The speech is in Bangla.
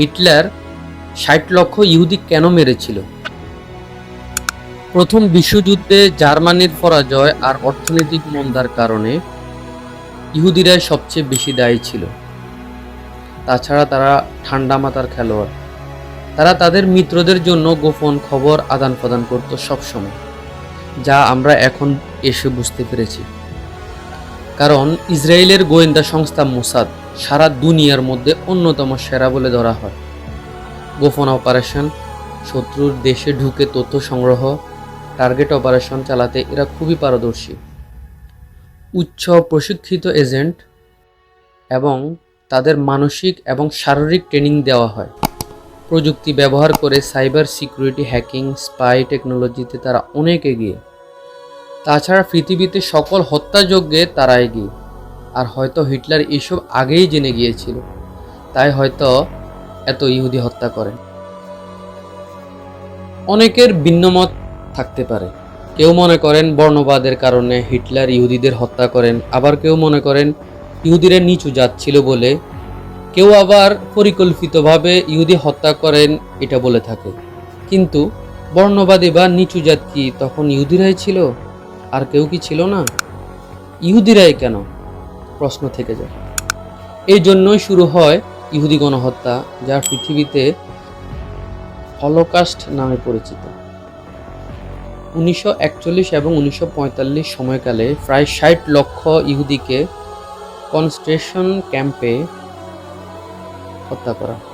হিটলার ষাট লক্ষ ইহুদি কেন মেরেছিল? প্রথম বিশ্বযুদ্ধে জার্মানির পরাজয় আর অর্থনৈতিক মন্দার কারণে ইহুদিরাই সবচেয়ে বেশি দায়ী ছিল। তাছাড়া তারা ঠান্ডা মাথার খেলোয়াড়। তারা তাদের মিত্রদের জন্য গোপন খবর আদান প্রদান করত সবসময়, যা আমরা এখন এসে বুঝতে পেরেছি। কারণ ইসরায়েলের গোয়েন্দা সংস্থা মোসাদ সারা দুনিয়ার মধ্যে অন্যতম সেরা বলে ধরা হয়। গোপন অপারেশন, শত্রুর দেশে ঢুকে তথ্য সংগ্রহ, টার্গেট অপারেশন চালাতে এরা খুবই পারদর্শী। উচ্চ প্রশিক্ষিত এজেন্ট এবং তাদের মানসিক এবং শারীরিক ট্রেনিং দেওয়া হয়। প্রযুক্তি ব্যবহার করে সাইবার সিকিউরিটি হ্যাকিং, স্পাই টেকনোলজিতে তারা অনেক এগিয়ে। তাছাড়া পৃথিবীতে সকল হত্যাযজ্ঞে তারা এগিয়ে। আর হয়তো হিটলার এসব আগেই জেনে গিয়েছিল। তাই হয়তো এত ইহুদি হত্যা করেন। অনেকের ভিন্নমত থাকতে পারে। কেউ মনে করেন বর্ণবাদের কারণে হিটলার ইহুদিদের হত্যা করেন। আবার কেউ মনে করেন ইহুদিরা নিচু জাত ছিল বলে। কেউ আবার পরিকল্পিতভাবে ইহুদি হত্যা করেন এটা বলে থাকে। কিন্তু বর্ণবাদী বা নিচু জাত কি তখন ইহুদিরাই ছিল? আর কেউ কি ছিল না? ইহুদিরাই কেন? প্রশ্ন থেকে যায়। এই জন্যই শুরু হয় ইহুদি গণহত্যা, যা পৃথিবীতে হলোকাস্ট নামে পরিচিত। উনিশশো একচল্লিশ এবং উনিশশো পঁয়তাল্লিশ সময়কালে প্রায় ষাট লক্ষ ইহুদিকে কনস্ট্রেশন ক্যাম্পে হত্যা করা।